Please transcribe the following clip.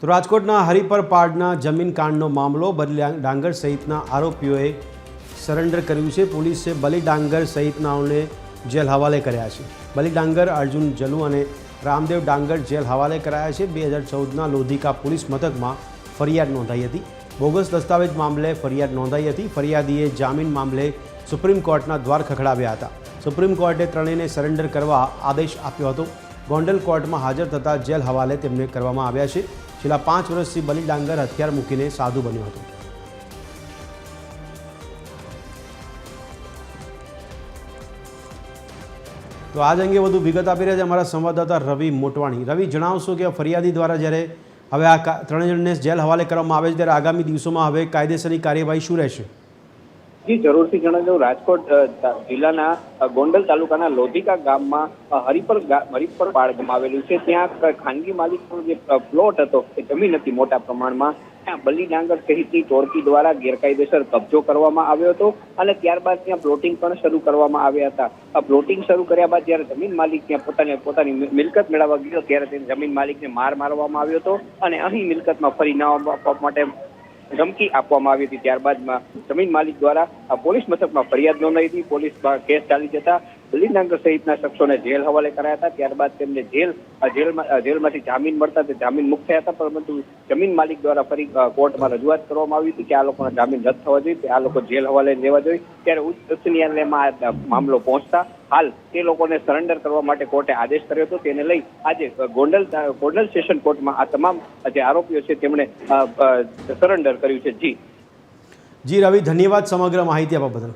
તો રાજકોટના હરિપર પાડના જમીન કાંડનો મામલો બલી ડાંગર સહિતના આરોપીઓએ સરેન્ડર કર્યું છે. પોલીસે બલી ડાંગર સહિતનાઓને જેલ હવાલે કર્યા છે. બલી ડાંગર અર્જુન જલુ અને રામદેવ ડાંગર જેલ હવાલે કરાયા છે. બે હજાર ચૌદના લોધિકા પોલીસ મથકમાં ફરિયાદ નોંધાઈ હતી. બોગસ દસ્તાવેજ મામલે ફરિયાદ નોંધાઈ હતી. ફરિયાદીએ જામીન મામલે સુપ્રીમ કોર્ટના દ્વાર ખખડાવ્યા હતા. સુપ્રીમ કોર્ટે ત્રણેયને સરેન્ડર કરવા આદેશ આપ્યો હતો. ગોંડલ કોર્ટમાં હાજર થતાં જેલ હવાલે તેમને કરવામાં આવ્યા છે. છેલ્લા પાંચ વર્ષથી બલી ડાંગર હથિયાર મૂકીને સાધુ બન્યો હતો. તો આજ અંગે વધુ વિગત આપી રહ્યા છે અમારા સંવાદદાતા રવિ મોટવાણી. રવિ, જણાવશો કે ફરિયાદી દ્વારા જ્યારે હવે આ ત્રણ જણને જેલ હવાલે કરવામાં આવે છે, ત્યારે આગામી દિવસોમાં હવે કાયદેસરની કાર્યવાહી શું રહેશે? જી, જરૂરથી જણાવજો. રાજકોટ જિલ્લાના ગોંડલ તાલુકાના લોધિકા ગામમાં હરિપર હરિપર પાડ આવેલું છે. ત્યાં ખાનગી માલિકનો જે પ્લોટ હતો, એ જમીન હતી મોટા પ્રમાણમાં. ત્યાં બલી ડાંગર સહિતની ટોળકી દ્વારા ગેરકાયદેસર કબજો કરવામાં આવ્યો હતો અને ત્યારબાદ ત્યાં પ્લોટિંગ પણ શરૂ કરવામાં આવ્યા હતા. પ્લોટિંગ શરૂ કર્યા બાદ જ્યારે જમીન માલિક ત્યાં પોતાની પોતાની મિલકત મેળવવા ગયો, ત્યારે તેને જમીન માલિકને માર મારવામાં આવ્યો હતો અને અહીં મિલકતમાં ફરી ન આપવા માટે ધમકી આપવામાં આવી હતી. ત્યારબાદમાં જમીન માલિક દ્વારા પોલીસ મથકમાં ફરિયાદ નોંધાઈ હતી. પોલીસમાં કેસ ચાલી જતા બલીનાંગર સહિતના શખ્સોને જેલ હવાલે કરાયા હતા. ત્યારબાદ તેમને જેલ જેલમાં જેલમાંથી જામીન મળતા તે જામીન મુક્ત થયા હતા. પરંતુ જમીન માલિક દ્વારા ફરી કોર્ટમાં રજૂઆત કરવામાં આવી હતી કે આ લોકોના જામીન રદ થવા જોઈએ. આ લોકો જેલ હવાલે લેવા જોઈએ. ત્યારે ઉચ્ચ ન્યાયાલયમાં મામલો પહોંચતા હાલ તે લોકોને સરેન્ડર કરવા માટે કોર્ટે આદેશ કર્યો હતો. તેને લઈ આજે ગોંડલ ગોંડલ સેશન કોર્ટમાં આ તમામ જે આરોપીઓ છે તેમણે સરેન્ડર કર્યું છે. જી. જી, રવિ, ધન્યવાદ સમગ્ર માહિતી આપવા બદલ.